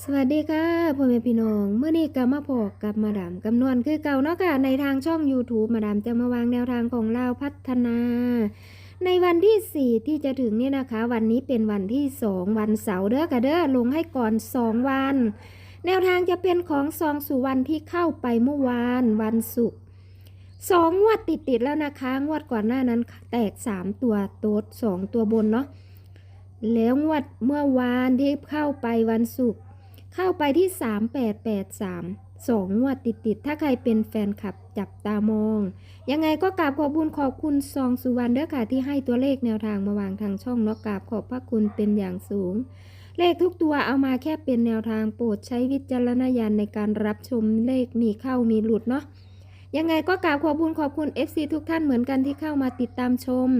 สวัสดีค่ะพ่อแม่พี่น้องเมื่อนี้ก็มาพบกับมาดามกำนวนคือเก่าเนาะค่ะในทางช่อง YouTube มาดามจะมาวางแนวทางของเราพัฒนา ในวันที่ 4 ที่จะถึงเนี่ยนะคะ วันนี้เป็นวันที่ 2 วันเสาร์เด้อค่ะเด้อลงให้ก่อน 2 วัน แนวทางจะเป็นของซองสุวรรณที่เข้าไปเมื่อวานวันศุกร์สองงวดติดๆแล้วนะคะ งวดก่อนหน้านั้นแตก 3 ตัวโต๊ด2ตัวบนเนาะแล้วงวดเมื่อวานที่เข้าไปวันศุกร์ เข้าไปที่ 3883สองงวดติดๆ ถ้าใครเป็นแฟนคลับจับตามอง ยังไงก็กราบขอบคุณขอบคุณซองสุวรรณเด้อค่ะที่ให้ตัวเลขแนวทางมาวางทางช่องเนาะกราบขอบพระคุณเป็นอย่างสูง เลขทุกตัวเอามาแค่เป็นแนวทางโปรดใช้วิจารณญาณในการรับชมเลขมีเข้ามีหลุดเนาะยังไงก็กราบขอบคุณขอบคุณ FC ทุกท่านเหมือนกันที่เข้ามาติดตามชม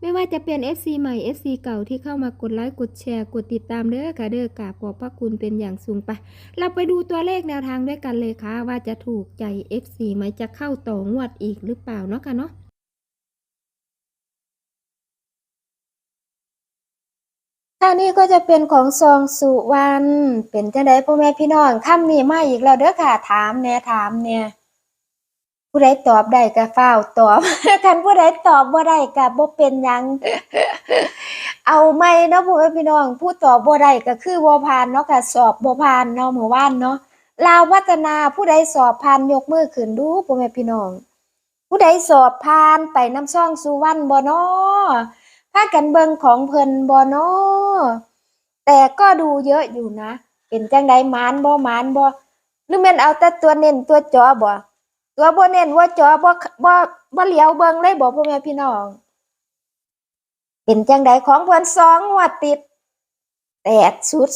ไม่ว่าจะเป็น FC ใหม่ FC เก่าที่เข้ามากดไลค์กดแชร์กดติดตามเด้อค่ะเด้อกราบขอบพระคุณเป็นอย่างสูงไป เราไปดูตัวเลขแนวทางด้วยกันเลยค่ะ ว่าจะถูกใจ FC ไหมจะเข้าต่องวดอีกหรือเปล่าเนาะค่ะเนาะค่ะนี่ก็จะเป็นของซองสุวรรณเป็นจังไดพ่อแม่พี่น้องคำนี้มาอีกแล้วเด้อค่ะถามแน่ถามเนี่ย ผู้ใดตอบได้ก็ฟ้าตอบคันผู้ใดตอบบ่ได้ก็บ่เป็นหยัง เอาไม่เนาะพ่อแม่พี่น้อง ผู้ตอบบ่ได้ก็คือบ่ผ่านเนาะค่ะสอบบ่ผ่านเนาะเมื่อวานเนาะลาวัฒนาผู้ใดสอบผ่านยกมือขึ้นดูพ่อแม่พี่น้อง ผู้ใดสอบผ่านไปน้ำช่องสุวรรณบ่เนาะพากันเบิงของเพิ่นบ่เนาะแต่ก็ดูเยอะอยู่นะ เป็นจังไดหมานบ่มานบ่หรือแม่นเอาแต่ตัวเน้นตัวจอบ่ ตัวบ่เน้นว่าจอบ่บ่บ่เหลียวเบิ่งเลยบ่พ่อแม่พี่น้อง เป็นจังไดของเพิ่นสองงวดติดแตก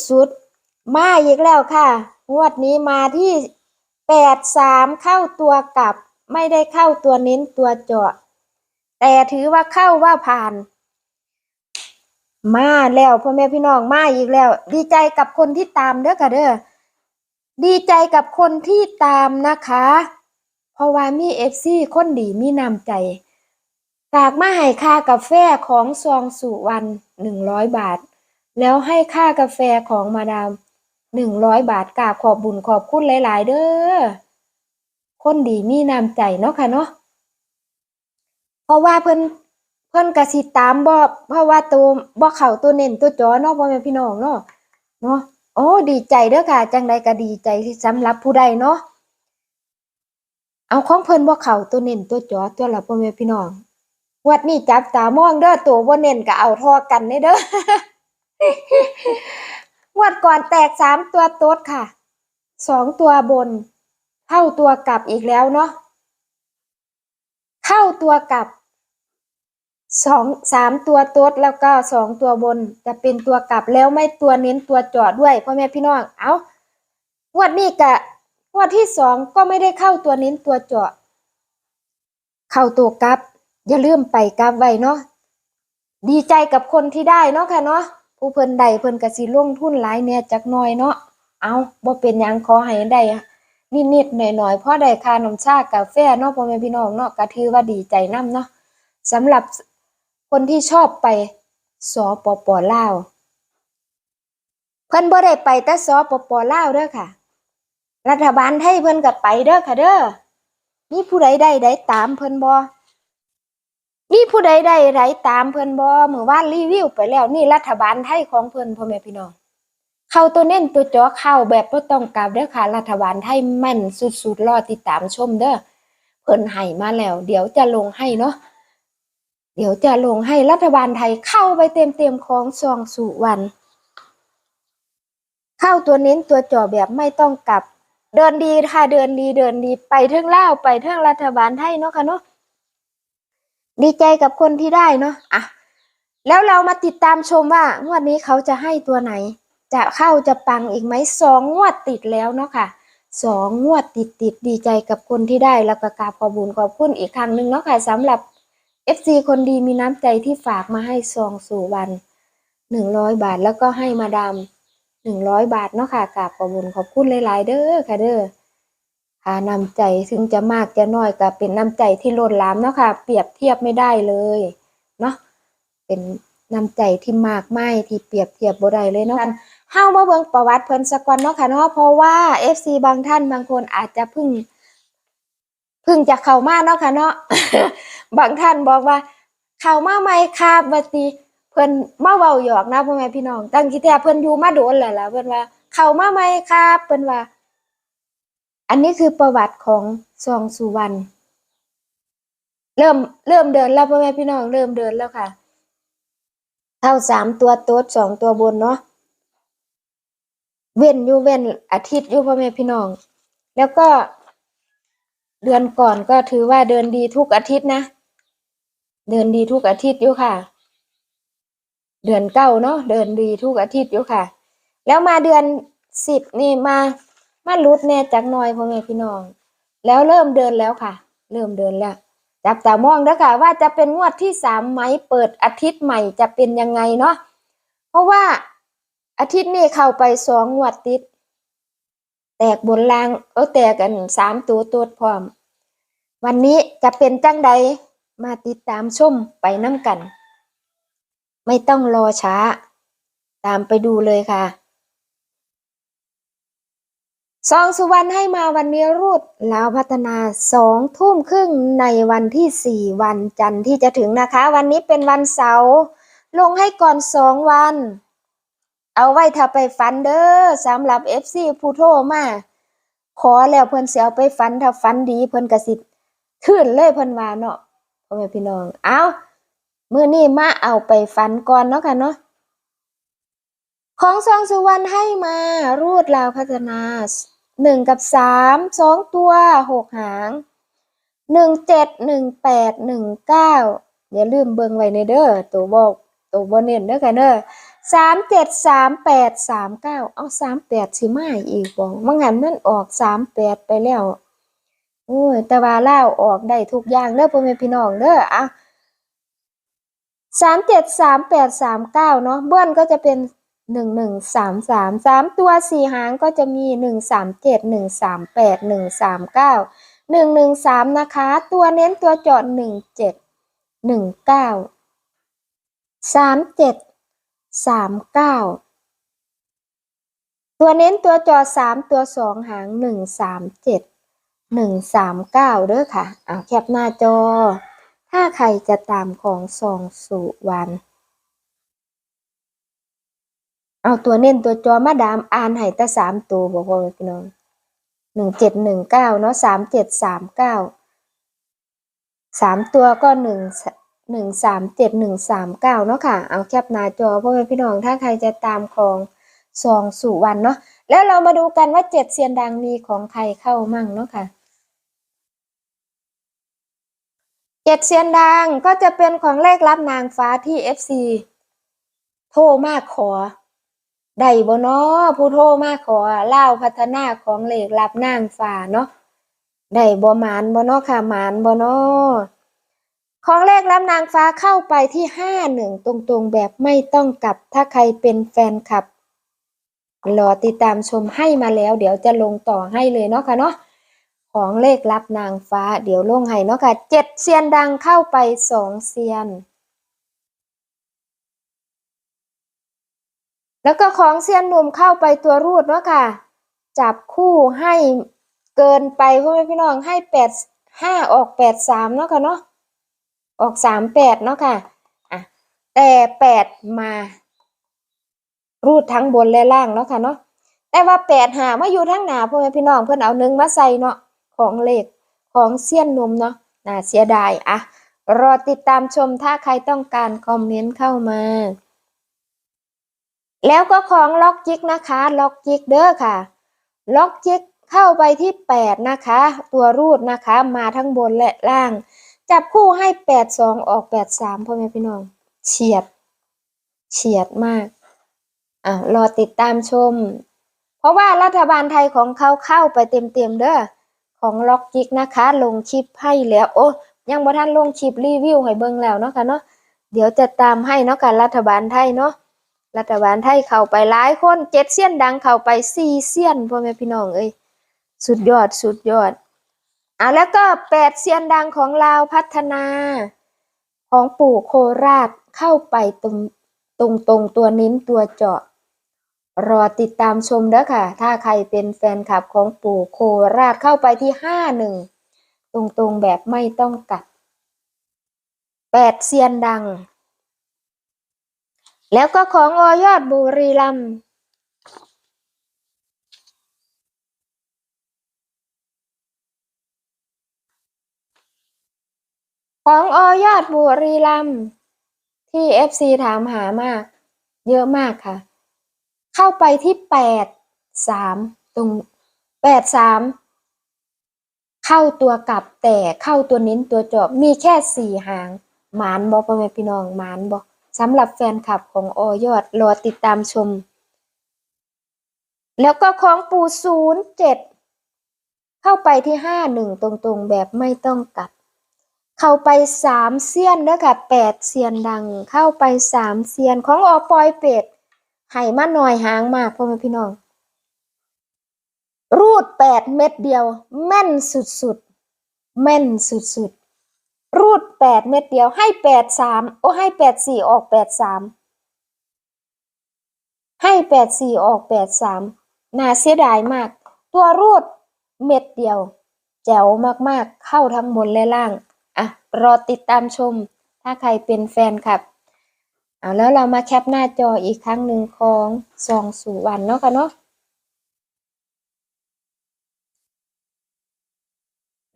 สุดๆมาอีกแล้วค่ะ งวดนี้มาที่แปดสามเข้าตัวกลับ ไม่ได้เข้าตัวเน้นตัวเจาะ แต่ถือว่าเข้าว่าผ่าน มาแล้วพ่อแม่พี่น้องมาอีกแล้ว ดีใจกับคนที่ตามเด้อค่ะเด้อดีใจกับคนที่ตามนะคะ เพราะว่ามีเอฟซีคนดีมีน้ำใจฝากมาให้ค่ากาแฟของซองสุวรรณหนึ่งร้อยบาท แล้วให้ค่ากาแฟของมาดามหนึ่งร้อยบาทกราบขอบบุญขอบคุณหลาย ๆ เด้อคนดีมีน้ำใจเนาะค่ะเนาะเพราะว่าเพิ่นเพิ่นก็สิตามบ่เพราะว่าตัวบ่เข้าตัวเน้นตัวจอเนาะพ่อแม่พี่น้องเนาะเนาะโอ้ดีใจเด้อค่ะ จังใดก็ดีใจที่สำหรับผู้ใดเนาะ เอาของเพิ่นบ่เข้าตัวเน้นตัวจอตัวละพ่อแม่พี่น้องวัดนี้จับตามองเด้อตัวบ่เน้นก็เอาทอกันเด้อเด้องวดก่อนแตกสามตัวโต๊ดค่ะสองตัวบน เข้าตัวกลับอีกแล้วเนาะเข้าตัวกลับสองสามตัวโต๊ดแล้วก็สองตัวบน จะเป็นตัวกลับแล้วไม่ตัวเน้นตัวจาะด้วยพ่อแม่พี่น้องเอางวดนี้กะ วดที่สองก็ไม่ได้เข้าตัวเน้นตัวเจาะ เข้าตัวกลับ อย่าลืมไปกลับไว้เนาะดีใจกับคนที่ได้เนาะค่ะเนาะผู้เพิ่นใดเพิ่นก็สิลงทุนหลายแหน่จักหน่อยเนาะเอาบ่เป็นยังขอให้ได้นิดๆหน่อยๆพอได้ค่านมชากาแฟเนาะพ่อแม่พี่น้องเนาะก็ถือว่าดีใจนํเนาะสำหรับคนที่ชอบไปสปปลาวเพิ่นบ่ได้ไปแต่สปปลาวเด้อค่ะ รัฐบาลไทยเพิ่นก็ไปเด้อค่ะเด้อมีผู้ใดได้ได้ตามเพิ่นบ่มีผู้ใดได้ได้ตามเพิ่นบ่เมื่อวานรีวิวไปแล้วนี่รัฐบาลไทยของเพิ่นพ่อแม่พี่น้องเข้าตัวเน้นตัวจอเข้าแบบบ่ต้องกลับเด้อค่ะ รัฐบาลไทยแม่นสุดๆรอติดตามชมเด้อเพิ่นให้มาแล้ว เดี๋ยวจะลงให้เนาะเดี๋ยวจะลงให้รัฐบาลไทยเข้าไปเต็มๆของซองสุวรรณเข้าตัวเน้นตัวจ่อแบบไม่ต้องกลับ เดินดีค่ะเดินดีเดินดีไปเทิงล่าไปเทิงรัฐบาลไทยเนาะค่ะเนาะดีใจกับคนที่ได้เนาะอะแล้วเรามาติดตามชมว่างวดนี้เขาจะให้ตัวไหน จะเข้าจะปังอีกไหมสองงวดติดแล้วเนาะค่ะสองงวดติดติดดีใจกับคนที่ได้แล้วก็กราบขอบุญขอบคุณอีกครั้งหนึ่งเนาะค่ะสำหรับ FC คนดีมีน้ำใจที่ฝากมาให้ซองสู่วันหนึ่งร้อยบาทแล้วก็ให้มาดาม หนึ่งร้อยบาทเนาะค่ะกราบขอบุญขอบคุณหลายๆเด้อค่ะเด้อค่ะน้ำใจถึงจะมากจะน้อยก็เป็นน้ำใจที่ล้นหลามเนาะค่ะ เปรียบเทียบไม่ได้เลยเนาะเป็นน้ำใจที่มากไม่ที่เปรียบเทียบบ่ได้เลยเนาะเฮามาเบิ่งประวัติเพิ่นสักก่อนเนาะค่ะเนาะเพราะว่า FC บางท่านบางคนอาจจะเพิ่งเพิ่งจะเข้ามาเนาะค่ะเนาะบางท่านบอกว่า เข้ามาใหม่ครับว่าติ เพิ่อนมาเว้าหยอกนะพ่อแม่พี่น้องตั้งที่แท้เพิ่อนอยู่มาโดนแล้วล่ะเพิ่อนว่า เข้ามาใหมครับเพิ่อนว่า อันนี้คือประวัติของซองสุวรรณเริ่มเริ่มเดินแล้วพ่อแม่พี่น้องเริ่มเดินแล้วค่ะ เท่าสามตัวโต๊ดสองตัวบนเนาะเว้นอยู่เว้นอาทิตย์อยู่พ่อแม่พี่น้อง แล้วก็ เดือนก่อนก็ถือว่าเดินดีทุกอาทิตย์นะ เดินดีทุกอาทิตย์อยู่ค่ะ เดือนเก้าเนาะเดินดีทุกอาทิตย์อยู่ค่ะ แล้วมาเดือนสิบนี่มามาลุดแน่จากหน้อยพ่อแม่พี่น้อง แล้วเริ่มเดินแล้วค่ะ เริ่มเดินแล้ว จับตามองเด้อค่ะว่าจะเป็นงวดที่สามไหมเปิดอาทิตย์ใหม่จะเป็นยังไงเนาะเพราะว่าอาทิตย์นี้เข้าไปสองงวดติด แตกบนล่างเออแตกกันสามตัวตัวพร้อม วันนี้จะเป็นจังใดมาติดตามชมไปน้ำกัน ไม่ต้องรอช้า ตามไปดูเลยค่ะซองสุวรรณให้มาวันนี้รูดลาวพัฒนาสองทุ่มครึ่งในวันที่สี่วันจันทร์ที่จะถึงนะคะ วันนี้เป็นวันเสาร์ลงให้ก่อนสองวัน เอาไว้ถ้าไปฟันเด้อสำหรับเอฟซีผู้โทมาขอแล้วเพิ่นเสียเอาไปฟันถ้าฟันดีเพิ่นกระสิขึ้นเลยเพิ่นวาเนาะพ่อแม่พี่น้อง เอา มื้อนี้มาเอาไปฟันก่อนเนาะค่ะเนาะของซองสุวรรณให้มารูดลาวพัฒนาหนึ่งกับสามสองตัวหกหางหนึ่งเจ็ดหนึ่งแปดหนึ่งเก้าอย่าลืมเบิ่งไว้ในเด้อตัวบอกตัวบนเน้นเด้อค่ะเด้อสามเจ็ดสามแปดสามเก้าเอาสามแปดสิมาอีกบ่มังหันมันออกสามแปดไปแล้วโอ้ยแต่ว่าเล่าวออกได้ทุกอย่างเด้อพ่อแม่พี่น้องเด้ออะ สามเจ็ดสามแปดสามเก้าเนาะเบิ้ลก็จะเป็นหนึ่งหนึ่งสามสามสามตัวสี่หางก็จะมีหนึ่งสามเจ็ดหนึ่งสามแปดหนึ่งสามเก้าหนึ่งหนึ่งสามนะคะ ตัวเน้นตัวจอดหนึ่งเจ็ดหนึ่งเก้าสามเจ็ดสามเก้าตัวเน้นตัวจอสามตัวสองหางหนึ่งสามเจ็ดหนึ่งสามเก้าเด้อค่ะ เอาแคปหน้าจอ ถ้าใครจะตามของซองสุวรรณเอาตัวเน้นตัวจอมาดามอ่านให้แต่สามตัวบอกว่าพี่น้องหนึ่งเจ็ดหนึ่งเก้าเนาะสามเจ็ดสามเก้าสามตัวก็หนึ่งหนึ่งสามเจ็ดหนึ่งสามเก้าเนาะค่ะ เอาแคปหน้าจอพ่อแม่พี่น้องถ้าใครจะตามของซองสุวรรณเนาะแล้วเรามาดูกันว่าเจ็ดเซียนดังมีของใครเข้ามั่งเนาะค่ะ เจ็ดเซียนดังก็จะเป็นของเลขรับนางฟ้าที่ FC โทรมาขอได้บ่เนาะผู้โทรมาขอเล่าพัฒนาของเลขรับนางฟ้าเนาะได้บ่หมานบ่เนาะค่ะหมานบ่เนาะของเลขรับนางฟ้าเข้าไปที่ห้าหนึ่งตรงๆแบบไม่ต้องกลับ ถ้าใครเป็นแฟนคลับรอติดตามชมให้มาแล้ว เดี๋ยวจะลงต่อให้เลยเนาะค่ะเนาะ ของเลขลับนางฟ้า เดี๋ยวลงให้เนาะค่ะเจ็ดเซียนดังเข้าไปสองเซียน แล้วก็ของเซียนหนุ่มเข้าไปตัวรูดเนาะค่ะ จับคู่ให้เกินไปพ่อแม่พี่น้องให้แปดห้าออกแปดสามเนาะค่ะเนาะออกสามแปดเนาะค่ะอะแต่แปดมา รูดทั้งบนและล่างเนาะค่ะเนาะแต่ว่าแปดหามาอยู่ทั้งหนาพ่อแม่พี่น้องเพื่อนเอาหนึ่งมาใส่เนาะ ของเลขของเซียนนมเนาะน่าเสียดายอะรอติดตามชมถ้าใครต้องการคอมเมนต์เข้ามา แล้วก็ของล็อกจิกนะคะล็อกจิกเด้อค่ะ ล็อกจิกเข้าไปที่แปดนะคะ ตัวรูดนะคะมาทั้งบนและล่าง จับคู่ให้แปดสองออกแปดสามพ่อแม่พี่น้อง เฉียด เฉียดมากอะรอติดตามชม เพราะว่ารัฐบาลไทยของเขาเข้าไปเต็มๆเด้อ ของล็อกจิกนะคะ ลงคลิปให้แล้ว โอ้ยังบ่ทันลงคลิปรีวิวให้เบิ่งแล้วเนาะค่ะเนาะเดี๋ยวจะตามให้เนาะค่ะรัฐบาลไทยเนาะรัฐบาลไทยเข้าไปหลายคนเจ็ดเสี้ยนดังเข้าไปสี่เสี้ยนพ่อแม่พี่น้องเอ้ยสุดยอดสุดยอดอะแล้วก็แปดเสี้ยนดังของลาวพัฒนา ของปู่โคราชเข้าไปตรงตรงตรงตัวเน้นตัวเจาะ รอติดตามชมเด้อค่ะ ถ้าใครเป็นแฟนคลับของปู่โคราชเข้าไปที่ห้าหนึ่งตรงๆแบบไม่ต้องกลับแปดเซียนดัง แล้วก็ของออยอดบุรีรัมย์ของออยอดบุรีรัมย์ที่ FC ถามหามาก เยอะมากค่ะ เข้าไปที่แปดสามตรงแปดสามเข้าตัวกลับแต่เข้าตัวนิ้นตัวจอบมีแค่สี่หางหมานบอกพ่อแม่พี่น้องหมานบอกสำหรับแฟนคลับของอยอดรอติดตามชม แล้วก็ของปูศูนย์เจ็ดเข้าไปที่ห้าหนึ่งตรงๆ แบบไม่ต้องกลับ เข้าไปสามเซียนแล้วค่ะแปดเซียนดัง เข้าไปสามเซียนของอปอยเป็ด ไห่มาหน่อยหางมากพ่อแม่พี่น้อง รูดแปดเม็ดเดียว แม่นสุดๆแม่นสุดๆรูดแปดเม็ดเดียวให้แปดสามโอ้ให้แปดสี่ออกแปดสามให้แปดสี่ออกแปดสามน่าเสียดายมาก ตัวรูดเม็ดเดียว แจ๋วมากๆ เข้าทั้งบนและล่าง อะ รอติดตามชม ถ้าใครเป็นแฟนคลับ เอาแล้วเรามาแคปหน้าจออีกครั้งหนึ่งของซองสู่วันเนาะค่ะเนาะ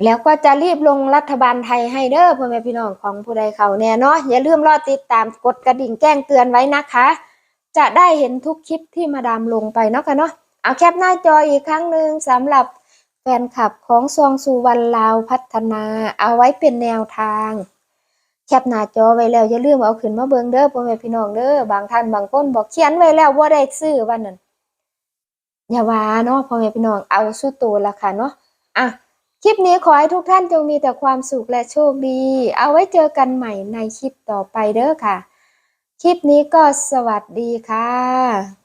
แล้วก็จะรีบลงรัฐบาลไทยให้เด้อพ่อแม่พี่น้องของผู้ใดเขาแน่เนาะอย่าลืมรอติดตามกดกระดิ่งแจ้งเตือนไว้นะคะ จะได้เห็นทุกคลิปที่มาดามลงไปเนาะค่ะเนาะเอาแคปหน้าจออีกครั้งหนึ่งสำหรับแฟนคลับของซองสุวรรณลาวพัฒนาเอาไว้เป็นแนวทาง แคปหน้าจอไว้แล้วอย่าลืมเอาขึ้นมาเบิ่งเด้อพ่อแม่พี่น้องเด้อบางท่านบางคนบอกเขียนไว้แล้วว่าได้ซื้อวันนั้นอย่าว่าเนาะพ่อแม่พี่น้องเอาสู้ตัวละค่ะเนาะอะคลิปนี้ขอให้ทุกท่านจงมีแต่ความสุขและโชคดี เอาไว้เจอกันใหม่ในคลิปต่อไปเด้อค่ะ คลิปนี้ก็สวัสดีค่ะ